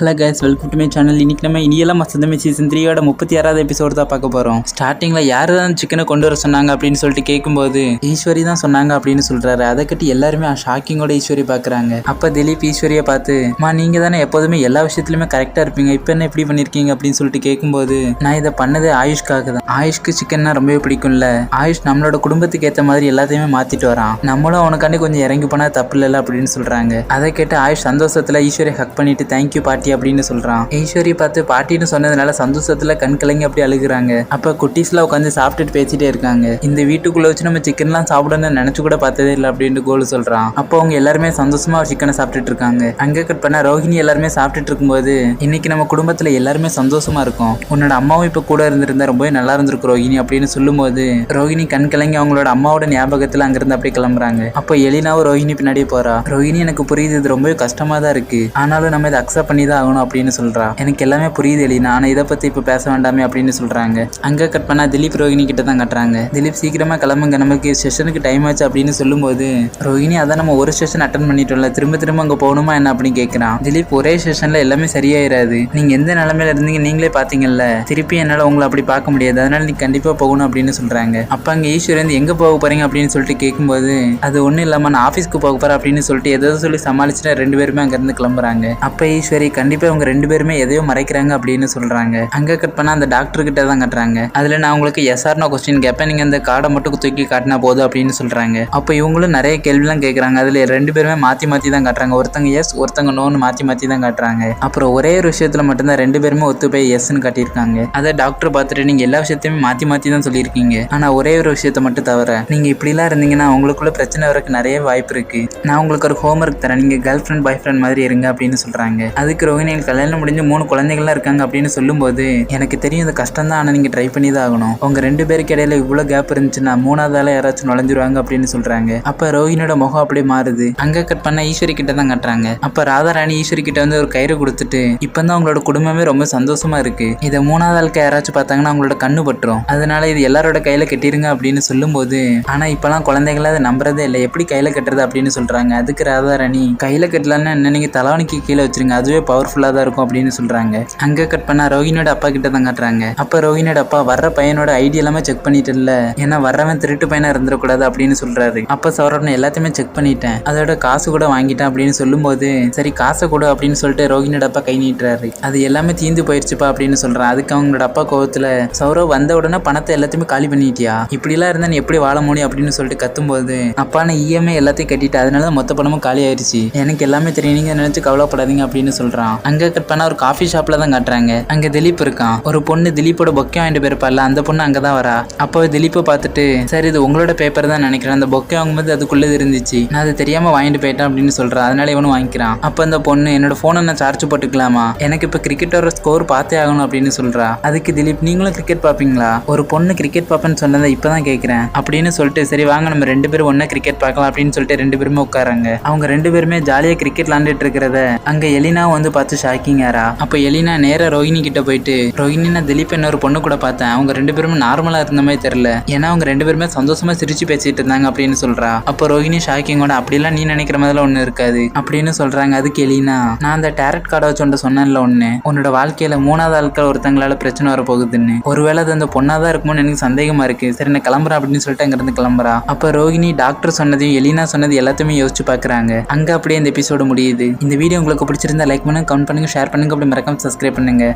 Hello guys welcome to my channel இன்னைக்கு நம்ம இனியெல்லாம் மசந்தமே season த்ரீயோட முப்பத்தி ஆறாவது எபிசோடு தான் பார்க்க போகிறோம் ஸ்டார்டிங்கில் யார் தான் சிக்கனை கொண்டு வர சொன்னாங்க அப்படின்னு சொல்லிட்டு கேட்கும்போது ஈஸ்வரி தான் சொன்னாங்க அப்படின்னு சொல்கிறாரு அதை கட்டி எல்லாருமே ஷாக்கிங்கோட ஈஸ்வரி பார்க்குறாங்க. அப்போ திலீப் ஈஸ்வரியை பார்த்து மா நீங்கள் தானே எப்போதுமே எல்லா விஷயத்துலையுமே கரெக்டாக இருப்பீங்க. இப்போ என்ன இப்படி பண்ணியிருக்கீங்க அப்படின்னு சொல்லிட்டு கேட்கும்போது நான் இதை பண்ணது ஆயுஷ்காக தான். ஆயுஷ்க்கு சிக்கன்னா ரொம்பவே பிடிக்கும்ல. ஆயுஷ் நம்மளோட குடும்பத்துக்கு ஏற்ற மாதிரி எல்லாத்தையுமே மாற்றிட்டு வரான். நம்மளும் அவனுக்காண்டி கொஞ்சம் இறங்கி போனால் தப்பு இல்லைல்ல அப்படின்னு சொல்கிறாங்க அதை கேட்டு ஆயுஷ் சந்தோஷத்தில் ஈஸ்வரி ஹக் பண்ணிட்டு தேங்க்யூ பாட்டி அப்படின்னு சொல்றான். ஈஸ்வரி பார்த்து பாட்டின்னு சொன்னதுனால சந்தோஷத்துல கண் கலங்கி அப்படி அழுகுறாங்க. அப்ப குட்டீஸ்ல உட்காந்து சாப்பிட்டுட்டு பேசிட்டே இருக்காங்க. இந்த வீட்டுக்குள்ள வச்சு நம்ம சிக்கன்லாம் சாப்பிடணும்னு நினைச்சு கூட பார்த்ததே இல்லை அப்படின்னு கோலு சொல்றான். அப்போ அவங்க எல்லாருமே சந்தோஷமா சிக்கனை சாப்பிட்டுட்டு இருக்காங்க. அங்க கட் பண்ண ரோஹிணி எல்லாருமே சாப்பிட்டுட்டு இருக்கும்போது இன்னைக்கு நம்ம குடும்பத்துல எல்லாருமே சந்தோஷமா இருக்கும். உன்னோட அம்மாவும் இப்ப கூட இருந்திருந்தா ரொம்பவே நல்லா இருந்திருக்கு ரோஹிணி அப்படின்னு சொல்லும்போது ரோஹிணி கண் கலங்கி அவங்களோட அம்மாவோட ஞாபகத்துல அங்கிருந்து அப்படியே கிளம்புறாங்க. அப்போ எலினாவும் ரோஹிணி பின்னாடியே போறா. ரோஹிணி எனக்கு புரியுது இது ரொம்பவே கஷ்டமா தான் இருக்கு. ஆனாலும் நம்ம இதை அக்செப்ட் பண்ணி தான் ஆகணும் அப்படின்னு சொல்றா. எனக்கு எல்லாமே புரியுது எலி ஆனா இதை பத்தி இப்ப பேச வேண்டாமே அப்படின்னு சொல்றாங்க. அங்க கட் பண்ணா திலீப் ரோஹிணி கிட்ட தான் கட்டுறாங்க. திலீப் சீக்கிரமா கிளம்புங்க. நமக்கு செஷனுக்கு டைம் ஆச்சு அப்படின்னு சொல்லும்போது ரோஹிணி அதான் நம்ம ஒரு செஷன் அட்டன் பண்ணிட்டோம்ல. திரும்ப திரும்ப அங்க போகணுமா என்ன அப்படின்னு கேட்குறான் திலீப் ஒரே செஷன்ல எல்லாமே சரியாயிராது. நீங்க எந்த நிலைமையில இருந்தீங்க நீங்களே பாத்தீங்கல்ல. திருப்பி என்னால உங்களை அப்படி பார்க்க முடியாது. அதனால நீ கண்டிப்பா போகணும் அப்படின்னு சொல்றாங்க. அப்ப அங்க ஈஸ்வரன் எங்க போக போறீங்க? அப்படின்னு சொல்லிட்டு கேட்கும்போது அது ஒண்ணும் இல்லாம நான் ஆபீஸ்க்கு போக போறேன் அப்படின்னு சொல்லிட்டு எதாவது சொல்லி சமாளிச்சுட்டு ரெண்டு பேருமே அங்க இருந்து கிளம்புறாங்க. அப்ப ஈஸ்வரி கண்டிப்பா இவங்க ரெண்டு பேருமே எதையோ மறைக்கிறாங்க அப்படின்னு சொல்றாங்க. அங்க கட் பண்ணா அந்த டாக்டர் கிட்ட தான் கட்டுறாங்க. அதுல நான் உங்களுக்கு எஸ்ஆர்னோ கொஸ்டின் கேட்பேன் நீங்க அந்த கார்டை மட்டும் தூக்கி காட்டினா போதும் அப்படின்னு சொல்றாங்க. அப்ப இவங்களும் நிறைய கேள்விலாம் கேட்கறாங்க அதுல ரெண்டு பேருமே மாத்தி மாத்தி தான் காட்டுறாங்க. ஒருத்தங்க எஸ் ஒருத்தங்க நோன்னு மாத்தி மாத்தி தான் காட்டுறாங்க. அப்புறம் ஒரே ஒரு விஷயத்துல மட்டும்தான் ரெண்டு பேருமே ஒத்து போய் எஸ்ன்னு காட்டியிருக்காங்க. அதை டாக்டர் பார்த்துட்டு நீங்க எல்லா விஷயத்தையுமே மாத்தி மாத்தி தான் சொல்லியிருக்கீங்க. ஆனா ஒரே ஒரு விஷயத்த மட்டும் தவிர நீங்க இப்படிலாம் இருந்தீங்கன்னா உங்களுக்குள்ள பிரச்சனை வரக்கு நிறைய வாய்ப்பு இருக்கு. நான் உங்களுக்கு ஒரு ஹோம்ஒர்க் தரேன். நீங்க கேர்ள் ஃப்ரெண்ட் பாய் ஃப்ரெண்ட் மாதிரி இருங்க அப்படின்னு சொல்றாங்க. அதுக்கு ரோஹிணியில் கல்யாணம் முடிஞ்சு மூணு குழந்தைகள்லாம் இருக்காங்க அப்படின்னு சொல்லும்போது எனக்கு தெரியும் இது கஷ்டம் தான் ஆனா நீங்க ட்ரை பண்ணி தான் ஆகணும் உங்க ரெண்டு பேருக்கு இடையில இவ்வளவு கேப் இருந்துச்சுன்னா மூணாவது ஆளா யாராச்சும் நுழைஞ்சிருவாங்க அப்படின்னு சொல்றாங்க. அப்ப ரோஹினியோட முகம் அப்படியே மாறுது. அங்க கட் பண்ண ஈஸ்வரி கிட்ட தான் கட்டுறாங்க. அப்ப ராதாராணி ஈஸ்வரி கிட்ட வந்து ஒரு கயிறு கொடுத்துட்டு இப்பதான் அவங்களோட குடும்பமே ரொம்ப சந்தோஷமா இருக்கு. இதை மூணாவது ஆளுக்கு யாராச்சும் பார்த்தாங்கன்னா அவங்களோட கண்ணு பட்டுரும். அதனால இது எல்லாரோட கையில கட்டிருங்க அப்படின்னு சொல்லும்போது ஆனா இப்பெல்லாம் குழந்தைகள அதை நம்புறதே இல்லை. எப்படி கையில கட்டுறது அப்படின்னு சொல்றாங்க. அதுக்கு ராதாராணி கையில கட்டலான்னு என்ன? நீங்க தலைவணிக்கு கீழே வச்சிருங்க. அதுவே பவர்ஃபுல்லாக தான் இருக்கும் அப்படின்னு சொல்றாங்க. அங்கே கட் பண்ணா ரோஹினோட அப்பா கிட்ட தான் காட்டுறாங்க. அப்போ ரோஹினோட அப்பா வர்ற பையனோட ஐடி எல்லாமே செக் பண்ணிட்டு இல்லை. ஏன்னா வர்றவன் திருட்டு பையனாக இருந்துடக்கூடாது அப்படின்னு சொல்றாரு. அப்போ சௌரவனை எல்லாத்தையுமே செக் பண்ணிட்டேன். அதோட காசு கூட வாங்கிட்டேன் அப்படின்னு சொல்லும்போது சரி காசை கொடு அப்படின்னு சொல்லிட்டு ரோஹினோட அப்பா கை நீட்டுறாரு. அது எல்லாமே தீந்து போயிடுச்சுப்பா அப்படின்னு சொல்றான். அதுக்கு அவங்களோட அப்பா கோவத்தில் சௌரவ் வந்த உடனே பணத்தை எல்லாத்தையுமே காலி பண்ணிட்டியா? இப்படிலாம் இருந்தா நீ எப்படி வாழ முடியும்? அப்படின்னு சொல்லிட்டு கத்தும்போது அப்பான இஎம்ஐ எல்லாத்தையும் கட்டிட்டு அதனால மொத்த பணமும் காலி ஆயிடுச்சு எனக்கு எல்லாமே தெரியும் நீங்க நினைச்சு கவலைப்படாதீங்க அப்படின்னு சொல்றான் அங்க கட் பண்ணா ஒரு காஃபி ஷாப்ல தான் காட்டுறாங்க. அங்க திலீப் இருக்கான். ஒரு பொண்ணு திலீப்போட பொக்கே வாங்கிட்டு போயிருப்பால அந்த பொண்ணு அங்கதான் வரா. அப்போ திலீப்பை பார்த்துட்டு சரி இது உங்களோட பேப்பர் தான் நினைக்கிறேன். அந்த பொக்கே வாங்கும்போது அதுக்குள்ளது இருந்துச்சு. நான் அது தெரியாம வாங்கிட்டு போயிட்டேன் அப்படின்னு சொல்றான் அதனால இவனும் வாங்கிக்கிறான். அப்ப அந்த பொண்ணு என்னோட போனை நான் சார்ஜ் போட்டுக்கலாமா? எனக்கு இப்ப கிரிக்கெட்டோட ஸ்கோர் பார்த்தே ஆகணும் அப்படின்னு சொல்றா. அதுக்கு திலீப் நீங்களும் கிரிக்கெட் பாப்பீங்களா ஒரு பொண்ணு கிரிக்கெட் பாப்பேன்னு சொன்னதை இப்பதான் கேட்கிறேன் அப்படின்னு சொல்லிட்டு சரி வாங்க நம்ம ரெண்டு பேரும் ஒண்ணா கிரிக்கெட் பார்க்கலாம் அப்படின்னு சொல்லிட்டு ரெண்டு பேருமே உட்காராங்க அவங்க ரெண்டு பேருமே ஜாலியா கிரிக்கெட் விளாண்டுட்டு இருக்கிறத அங்க எலினா வந்து பார்த்து ஷாக்கிங் அப்போ அப்ப எலினா நேராக ரோஹினி கிட்ட போயிட்டு ரோஹினி நான் திலீப் என்ன ஒரு பொண்ணு கூட பார்த்தேன். அவங்க ரெண்டு பேருமே நார்மலாக இருந்த மாதிரி தெரியல. ஏன்னா அவங்க ரெண்டு பேருமே சந்தோஷமா சிரிச்சு பேசிட்டு இருந்தாங்க அப்படின்னு சொல்றா. அப்போ ரோஹினி ஷாக்கிங்கோட அப்படிலாம் நீ நினைக்கிற மாதிரிலாம் ஒண்ணு இருக்காது அப்படின்னு சொல்றாங்க. அதுக்கு எலினா நான் அந்த டேரட் கார்டை வச்சு ஒன்று சொன்னேன்ல ஒண்ணு. உன்னோட வாழ்க்கையில மூணாவது ஆட்கள் ஒருத்தங்களால பிரச்சனை வர போகுதுன்னு ஒருவேளை அது அந்த பொண்ணாதான் இருக்குமோன்னு எனக்கு சந்தேகமா இருக்கு. சரி நான் கிளம்புறேன் அப்படின்னு சொல்லிட்டு அங்கிருந்து கிளம்புறா. அப்ப ரோஹினி டாக்டர் சொன்னதையும் எலினா சொன்னது எல்லாத்தையுமே யோசிச்சு பாக்குறாங்க. அங்க அப்படியே இந்த எபிசோடு முடியுது. இந்த வீடியோ உங்களுக்கு பிடிச்சிருந்தா லைக் பண்ணுங்க கமெண்ட் பண்ணுங்க ஷேர் பண்ணுங்க அப்படி மறக்காமல் சப்ஸ்கிரைப் பண்ணுங்க.